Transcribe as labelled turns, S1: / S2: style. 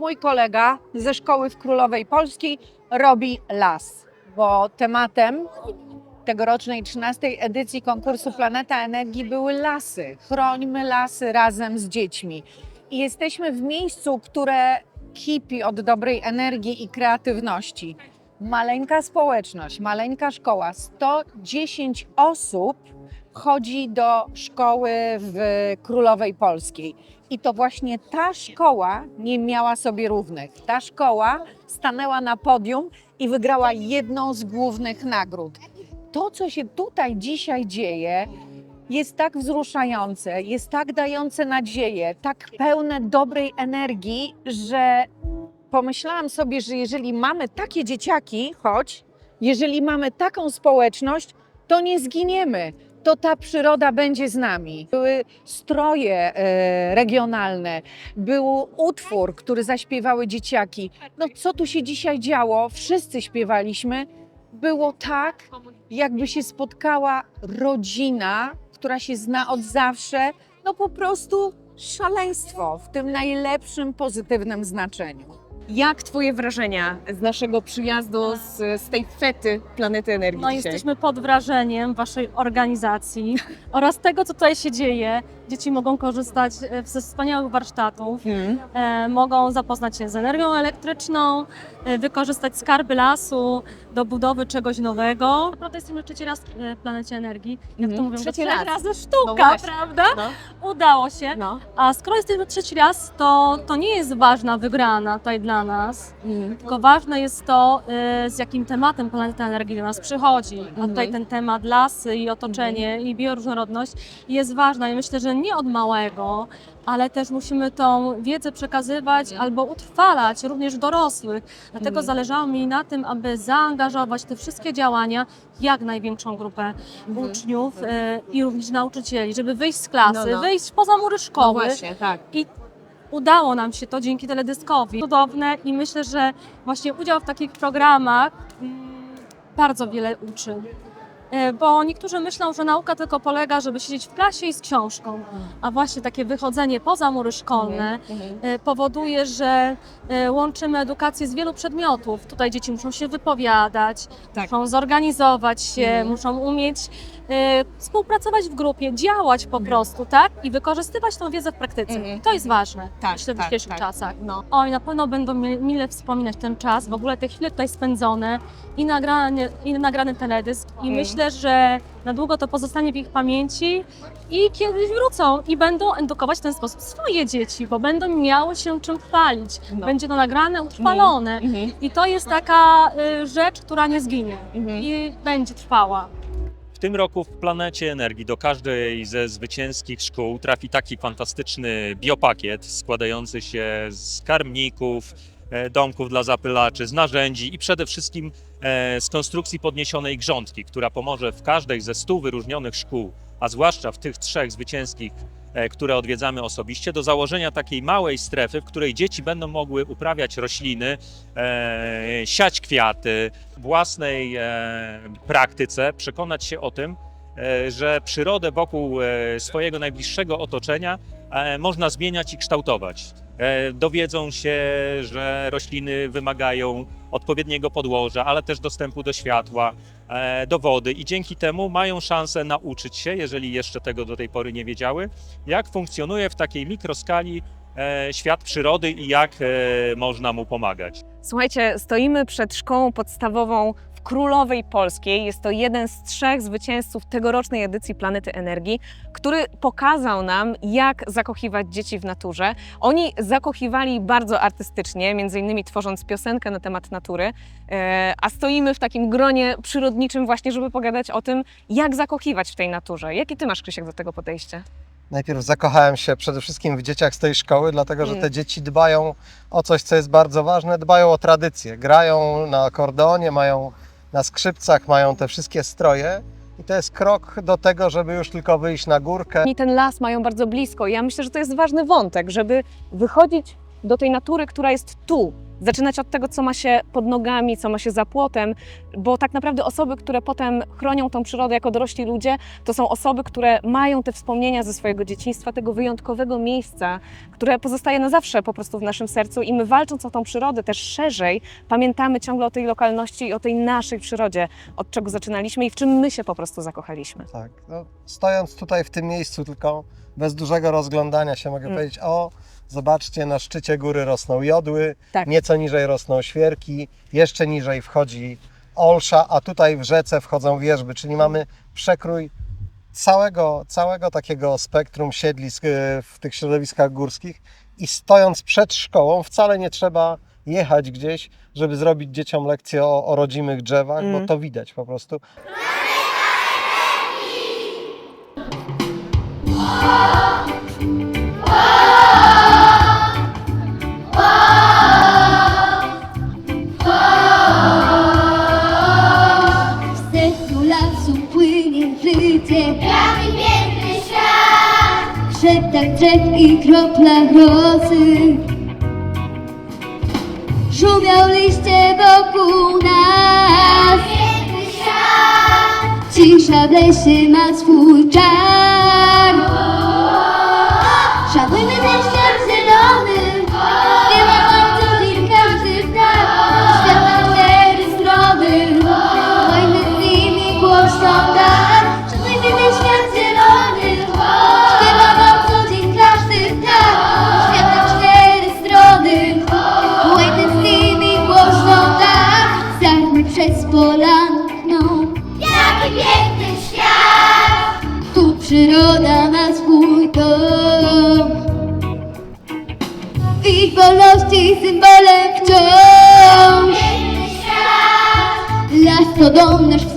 S1: mój kolega ze szkoły w Królowej Polskiej robi las, bo tematem tegorocznej 13 edycji konkursu Planeta Energii były lasy. Chrońmy lasy razem z dziećmi. I jesteśmy w miejscu, które kipi od dobrej energii i kreatywności. Maleńka społeczność, maleńka szkoła, 110 osób chodzi do szkoły w Królowej Polskiej. I to właśnie ta szkoła nie miała sobie równych. Ta szkoła stanęła na podium i wygrała jedną z głównych nagród. To, co się tutaj dzisiaj dzieje, jest tak wzruszające, jest tak dające nadzieję, tak pełne dobrej energii, że pomyślałam sobie, że jeżeli mamy takie dzieciaki, choć jeżeli mamy taką społeczność, to nie zginiemy. To ta przyroda będzie z nami. Były stroje e, regionalne, był utwór, który zaśpiewały dzieciaki. No co tu się dzisiaj działo? Wszyscy śpiewaliśmy. Było tak, jakby się spotkała rodzina, która się zna od zawsze. No po prostu szaleństwo w tym najlepszym pozytywnym znaczeniu.
S2: Jak Twoje wrażenia z naszego przyjazdu, z, z tej fety Planety Energii
S3: No
S2: dzisiaj?
S3: jesteśmy pod wrażeniem Waszej organizacji oraz tego, co tutaj się dzieje. Dzieci mogą korzystać e, ze wspaniałych warsztatów,
S2: Mhm.
S3: e, mogą zapoznać się z energią elektryczną, e, wykorzystać skarby lasu do budowy czegoś nowego. Naprawdę jesteśmy trzeci raz w Planecie Energii. Jak to
S2: Mhm.
S3: mówią, że
S2: Trzeci
S3: trzech
S2: raz.
S3: razy
S2: No
S3: sztuka,
S2: właśnie.
S3: prawda?
S2: No,
S3: Udało się.
S2: no.
S3: A skoro jesteśmy trzeci raz, to, to nie jest ważna wygrana tutaj dla nas.
S2: Mhm.
S3: Tylko ważne jest to, y, z jakim tematem Planeta Energii do nas przychodzi. A
S2: Mhm.
S3: tutaj ten temat lasy i otoczenie i bioróżnorodność jest ważna i myślę, że nie od małego, ale też musimy tą wiedzę przekazywać albo utrwalać również dorosłych. Dlatego
S2: Mhm.
S3: zależało mi na tym, aby zaangażować te wszystkie działania jak największą grupę
S2: Mhm.
S3: uczniów y, i również nauczycieli, żeby wyjść z klasy,
S2: No, no.
S3: wyjść poza mury
S2: No
S3: szkoły
S2: właśnie, tak.
S3: i udało nam się to dzięki teledyskowi. Cudowne i myślę, że właśnie udział w takich programach mm, bardzo wiele uczy. E, Bo niektórzy myślą, że nauka tylko polega, żeby siedzieć w klasie i z książką, a właśnie takie wychodzenie poza mury szkolne
S2: Mhm.
S3: e, powoduje, że e, łączymy edukację z wielu przedmiotów. Tutaj dzieci muszą się wypowiadać,
S2: Tak.
S3: muszą zorganizować się,
S2: Mhm.
S3: muszą umieć współpracować w grupie, działać po prostu, tak? I wykorzystywać tą wiedzę w praktyce.
S2: Mhm.
S3: To jest ważne,
S2: Tak,
S3: myślę, w
S2: tak,
S3: dzisiejszych
S2: tak.
S3: czasach.
S2: No.
S3: Oj, na pewno będą mi- mile wspominać ten czas, w ogóle te chwile tutaj spędzone i nagrany, i nagrany teledysk. I
S2: Mhm.
S3: myślę, że na długo to pozostanie w ich pamięci i kiedyś wrócą i będą edukować w ten sposób swoje dzieci, bo będą miały się czym chwalić.
S2: No.
S3: Będzie to nagrane, utrwalone.
S2: Mhm.
S3: I to jest taka y, rzecz, która nie zginie
S2: Mhm.
S3: i będzie trwała.
S4: Tym roku w Planecie Energii do każdej ze zwycięskich szkół trafi taki fantastyczny biopakiet składający się z karmników, e, domków dla zapylaczy, z narzędzi i przede wszystkim e, z konstrukcji podniesionej grządki, która pomoże w każdej ze stu wyróżnionych szkół, a zwłaszcza w tych trzech zwycięskich, które odwiedzamy osobiście, do założenia takiej małej strefy, w której dzieci będą mogły uprawiać rośliny, e, siać kwiaty, w własnej e, praktyce przekonać się o tym, e, że przyrodę wokół e, swojego najbliższego otoczenia e, można zmieniać i kształtować. E, Dowiedzą się, że rośliny wymagają odpowiedniego podłoża, ale też dostępu do światła, e, do wody i dzięki temu mają szansę nauczyć się, jeżeli jeszcze tego do tej pory nie wiedziały, jak funkcjonuje w takiej mikroskali e, świat przyrody i jak e, można mu pomagać.
S2: Słuchajcie, stoimy przed szkołą podstawową w Królowej Polskiej. Jest to jeden z trzech zwycięzców tegorocznej edycji Planety Energii, który pokazał nam, jak zakochiwać dzieci w naturze. Oni zakochiwali bardzo artystycznie, między innymi tworząc piosenkę na temat natury, e, a stoimy w takim gronie przyrodniczym właśnie, żeby pogadać o tym, jak zakochiwać w tej naturze. Jakie ty masz, Krzysiek, do tego podejście?
S5: Najpierw zakochałem się przede wszystkim w dzieciach z tej szkoły, dlatego że
S2: Mm.
S5: te dzieci dbają o coś, co jest bardzo ważne, dbają o tradycję. Grają na akordeonie, mają na skrzypcach, mają te wszystkie stroje. I to jest krok do tego, żeby już tylko wyjść na górkę.
S2: Oni ten las mają bardzo blisko. I ja myślę, że to jest ważny wątek, żeby wychodzić do tej natury, która jest tu, Zaczynać od tego, co ma się pod nogami, co ma się za płotem, bo tak naprawdę osoby, które potem chronią tą przyrodę jako dorośli ludzie, to są osoby, które mają te wspomnienia ze swojego dzieciństwa, tego wyjątkowego miejsca, które pozostaje na zawsze po prostu w naszym sercu i my walcząc o tą przyrodę też szerzej, pamiętamy ciągle o tej lokalności i o tej naszej przyrodzie, od czego zaczynaliśmy i w czym my się po prostu zakochaliśmy.
S5: Tak, no, stojąc tutaj w tym miejscu, tylko bez dużego rozglądania się mogę
S2: Mm.
S5: powiedzieć, o, zobaczcie, na szczycie góry rosną jodły,
S2: Tak.
S5: nieco niżej rosną świerki, jeszcze niżej wchodzi olsza, a tutaj w rzece wchodzą wierzby, czyli mamy przekrój całego, całego takiego spektrum siedlisk e, w tych środowiskach górskich i stojąc przed szkołą wcale nie trzeba jechać gdzieś, żeby zrobić dzieciom lekcję o, o rodzimych drzewach,
S2: Mm.
S5: bo to widać po prostu.
S6: Płynie życie. Jaki piękny świat. W drzew i kroplach rosy Szumią liście wokół nas. Piękny świat. Cisza w lesie ma swój czar przez polanką Jaki piękny świat. Tu przyroda ma swój dom. Ich wolności symbolem wciąż. Las to dom, nasz